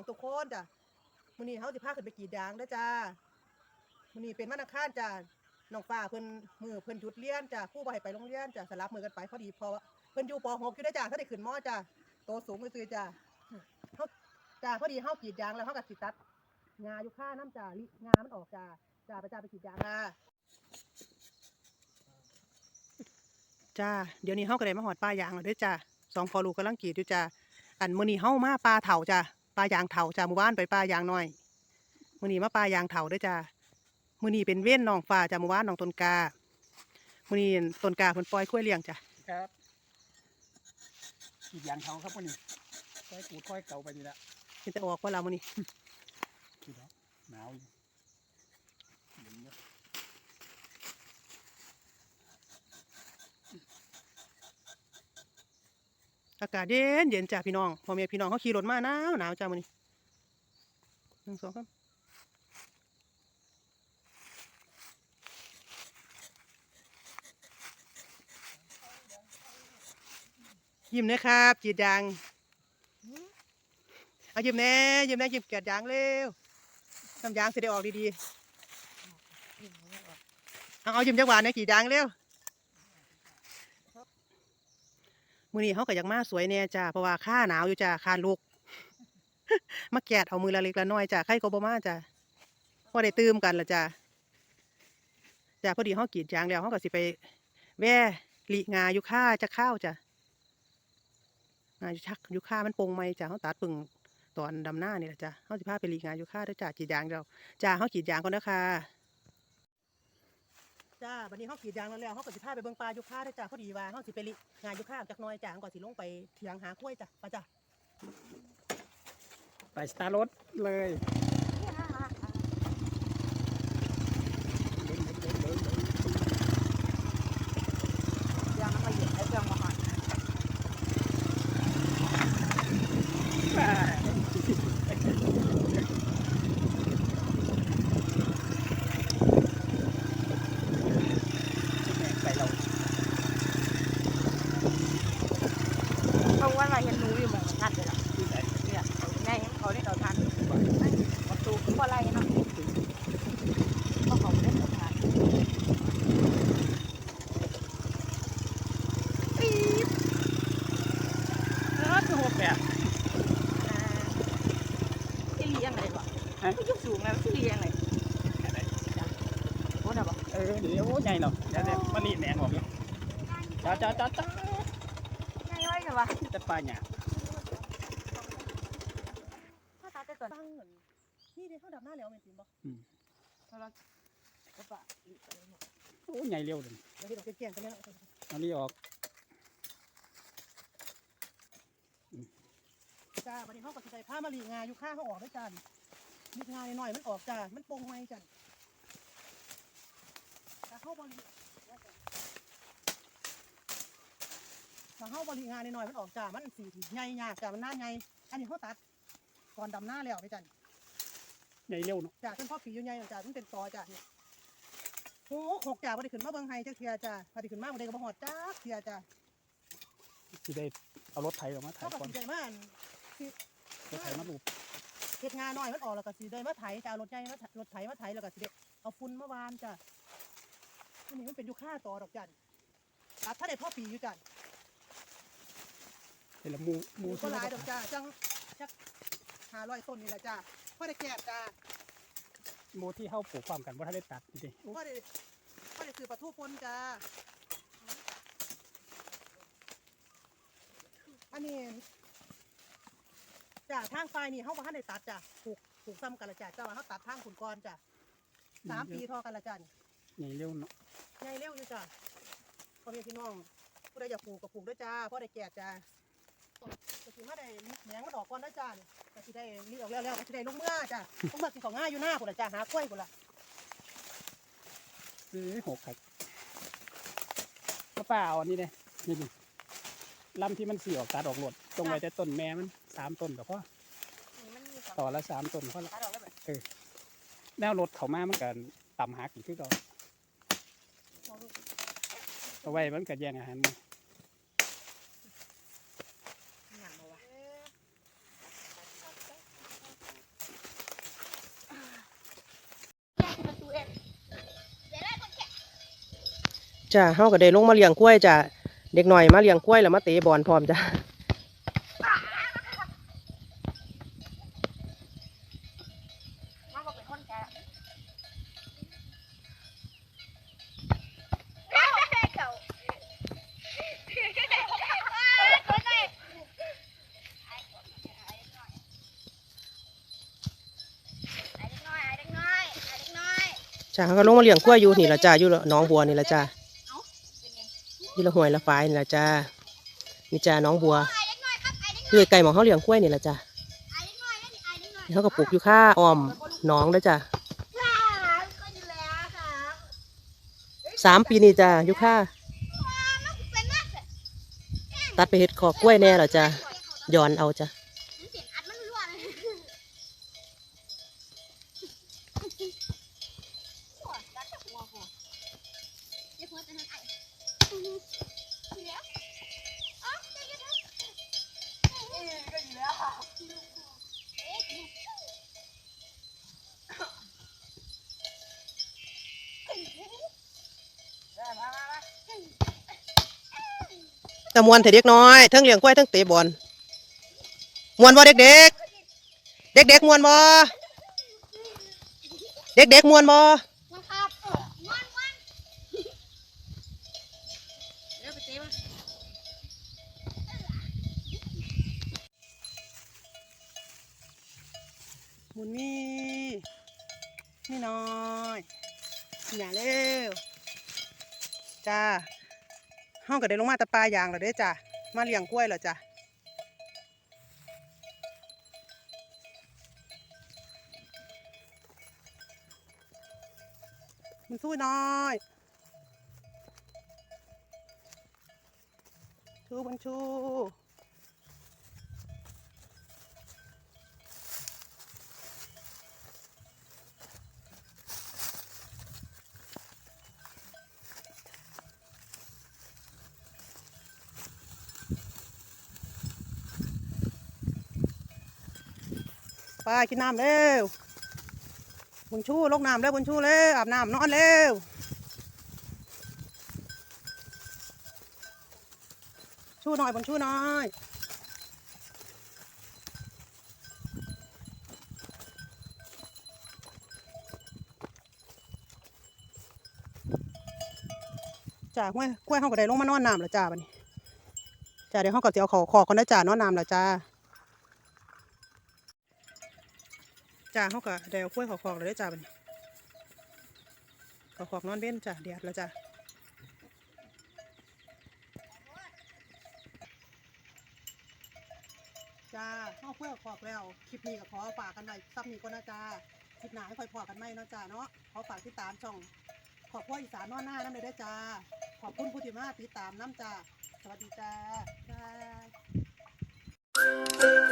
องทุกคนจ้ะมื้อนี้เฮาสิพาขึ้นไปกรีดยางเด้อจ้ามื้อนี้เป็นวันอังคารจ้ะน้องฟ้าเพิ่นมือเพิ่นหยุดเรียนจ้ะครูบ่ให้ไปโรงเรียนจ้ะสลับมือกันไปพอดีพราะว่าเพิ่นอยู่ป .6 อยู่เด้อจ้ะถ้าได้ขึ้นมจ้ะโตสูงซื่อๆจ้ะเฮาจ้ะพอดีเฮากรีดยางแล้วเฮาก็สิตัดงาอยู่ค่าน้ำจ้ะลิงามันออกจ้ะจ้าไปจ้าไปกรีดยางค่ะจ้าเดี๋ยวนี้เฮาก็ได้มาหอดปลายางแล้วเด้อจ้ะสองพอลูกกำลังกรีดอยู่จ้ะอันมื้อนี้เฮามาปลาเถาจ้ะป ลายางเถาจ้ะหมู่บ้านไปปลายางน้อยมื้อนี้มาปลายางเถาเด้อจ้ะมื้อนี้เป็นเว้นน้องฟ้าจ้ะหมู่บ้านน้องต้นกามื้อนี้ต้นกาเพิ่นปล่อยกล้วยเลี้ยงจ้ะครับอีกอย่างเขาครับพวกนี้ค่อยปูดค่อยเก่าไปนี่ละเพิ่นจะออกว่าเรามื้อนี้คือแล้วหนาวอยู่เย็นเยอะ อากาศเย็นเย็นจ้ะพี่น้องพ่อแม่พี่น้องเขาขี่รถมาหนาวหนาวจ้ะมื้อนี้หนึ่งสองครับยิ้มนะครับจีดยางเอายิ้มแน่ยิ้มแน่ยิ้มแกดยางเร็วน้ำยางเสิได้ออกดีๆเอาเอายิ้มจังหวะนะจีดยางเร็ว มื้อนี้เขาก็อยากมาสวยแน่จ้าเพราะว่าค่าหนาวอยู่จ้าค่าลูกมาแกะเอามือละเล็กละน้อยจ้าใครก็บ่มาจ้าพอได้ตื่มกันละจ้าจ้าพอดีเขากรีดยางแล้วเขาก็สิไป แว่หลีงาอยู่ค่าจะข้าวจ้างาอยู่ชักอยู่ค่ามันปงไหมจ้าเขาตัดปึงตอนดำหน้านี่แหละจ้าเขาสิพาไปหลีงาอยู่ค่าเด้วยจ้ากรีดยางแล้วจ้าเขากีดยางก่อนเด้อค่ะ จ้าวันนี้เขากรีดยางแล้วแล้วเขาก็สิพาไปเบิ่งปลายุค่าได้จ้าพอดีว่าเขาสิไปริงานยุค่าจากน้อยจ้าเขาก็สิลงไปเถียงหากล้วยจ้าไปจ้าไปสตาร์รถเลยเดินเดินเดินเดิน ยังมาเหยียบไอ้เครื่องมาหอน ไปเรา เพราะว่าเราเห็นหนูอยู่หมองทันเลยล่ะ ที่ไหน เนี่ยแม่เห็นเขาได้เราทันประตูคือว่าไรเนาะเพราะเขาไม่ได้เราทัน รถหกแบบ อ่าที่เลี้ยงอะไรวะไม่ยุบสูงแล้วที่เลี้ยงอะไรโอ้ดาบอกเออเดี๋ยวใหญ่เนาะเดี๋ยวเดี๋ยวมันนี่แหนงออกเลยจ้าจ้าจ้าจ้าง่ายไว้ใช่ปะจะปลาหยาถ้าตาแต่ก่อนตั้งเหมือนนี่เดี๋ยวเขาดับหน้าแล้วแม่นติบ่เราก็ปะอีกอะไรเนี่ยโอ้ใหญ่เร็วเลยเดี๋ยวเฮ็ดออกแกงๆกันเนี่ยอันนี้ออกจ้าวันนี้เขาก็สิได้ผ้ามาหลีงาอยู่ข้างเขาออกด้วยจ้าหลีงาหน่อยๆมันออกจ้ามันโปงไหมจ้าถ้าเข้าบริถ้าเข้าบริงานหน่อยๆมันออกจ้ามันสีใหญ่ยากจ้ามันหน้าใหญ่อันนี้เขาตัดก่อนดำหน้าแล้วไปจ้าใหญ่เร็วเนาะจ้าเป็นพ่อผีอยู่ใหญ่จ้ามันเป็นตอจ้าเนี่ยโอ้หกจ้าพอดีขึ้นมาเบิ่งไฮจักเทียจ้าพอดีขึ้นมาพอดีก็บ่หอดจ้าเทียจ้าที่ได้เอารถไถออกมาไถเขาก็ก่อนสิได้มาอั่นรถไถมาลูบเฮ็ดงานหน่อยมันออกแล้วก็สิได้มาไถจ้าเอารถใหญ่มารถไถมาไถแล้วก็สิได้เอาฝุ่นมาวานจ้า อันนี้มันเป็นอยู่ค่าต่อดอกจันตัดถ้าได้พ่อปีอยู่จันเห็นละหมูหมูก็ที่หเราลายดอกจ้าจังจักห้าร้อยต้นนี่แหละจ้าพ่อได้แก่จ้าหมูที่เข้าปลูกความกันว่าถ้าได้ตัดจริงพ่อได้พ่อได้ซื้อปลาทูปนจ้าอันนี้จ้าทางไฟนี่เขาบ่ทันได้ตัดจ้าปลูกปลูกซ้ำกันละจ้าเจ้าว่าเขาตัดทางขุนกรจ้าสามปีเทอกันละจ้านี่ใหญ่เร็วเนาะ ใหญ่เร็วอยู่จ้าพ่อแม่พี่น้องผู้ใดอยากปลูกก็ปลูกด้วยจ้าพ่อได้แก่จ้าก็สิมาได้แหนงมันออกก่อนนะจ้านี่ก็สิได้รีออกแล้วแล้วก็สิได้ลงเมื่อจ้าลงเมื่อกินของง่ายอยู่หน้าพุ่นละจ้าหากล้วยพุ่นละเอ้ยหกครับก็ป้าเอาอันนี้เลยนี่ดิลำที่มันสีออกตัดออกหลดตรงไว้แต่ต้นแม่มันสามต้นก็พอนี่มันมีสองต่อละสามต้นพอละตัดออกแล้วแบบแนวรถเขามามันกันต่ำหักอีกคือเก่า เอาไว้มันกัดแย่งอาหารมันจ้าเฮาก็ได้ลงมาเลี้ยงกล้วยจ้าเด็กหน่อยมาเลี้ยงกล้วยแล้วมาเตะบอลพร้อมจ้า จ้าเขาก็ลงมาเลี้ยงกล้วอยู่นี่ละจ้าอยู่น้องบัวนี่ละจ้าอยู่ละห้วยละฝายนี่ละจ้านี่จ้าน้องบัวไอ้เด็กน้อยครับไอ้เด็กอยู่ไกลๆหมองเขาเลี้ยงกล้วยนี่ละจ้าเขาก็ปลูกอยู่ค่าอ้อมน้องเด้จ้าสามปีนี่จ้าอยู่ค่าตัดไปเฮ็ดขอกกล้วยแน่ละจ้าย้อนเอาจ้า แต่มวนแต่เด็กน้อยทั้งเลี้ยงกล้วยทั้งเตะบอลมวนบ่เด็กๆเด็กๆมวนบ่เด็กๆมวนบ่มันครับวันวันเดี๋ยวไปเตะมันมุนมีนี่น้อยอย่าเร็วจ้า ห้องก็ได้ลงมาแตะปลายางแล้วเด้จ้ะมาเลี้ยงกล้วยแล้วจ้ะมันสู้น้อยชูมันชู ไปกินน้ำเร็วบุญชูลงน้ำเร็วบุญชูเร็วอาบน้ำนอนเร็วชูหน่อยบุญชูหน่อยจ้าห้วยห้วยเขาก็ได้ลงมานอนน้ำแล้วจ้าบันี้จ้าเดี๋ยวเขาก็จะเอาขอขอกันนะจ้านอนน้ำแล้วจ้า จ้าเขาก็ได้เอากล้วยขอขอกเลยได้จ้าบันขอขอกนอนเบ้นจ้าเดียดแล้วจ้าจ้าเข้ากล้วยขอขอกแล้ว คลิปนี้ก็ขอฝากกันไว้ซับนี้ก็นะจ้าคลิปหนาให้คอยพอกันไหมเนาะจ้าเนาะขอฝากติดตามช่อง ขอบคุณอีสานนอนหน้าน้ำเลยได้จ้า ขอบคุณผู้ที่มาติดตามน้ำจ้า สวัสดีจ้าบ๊ายบาย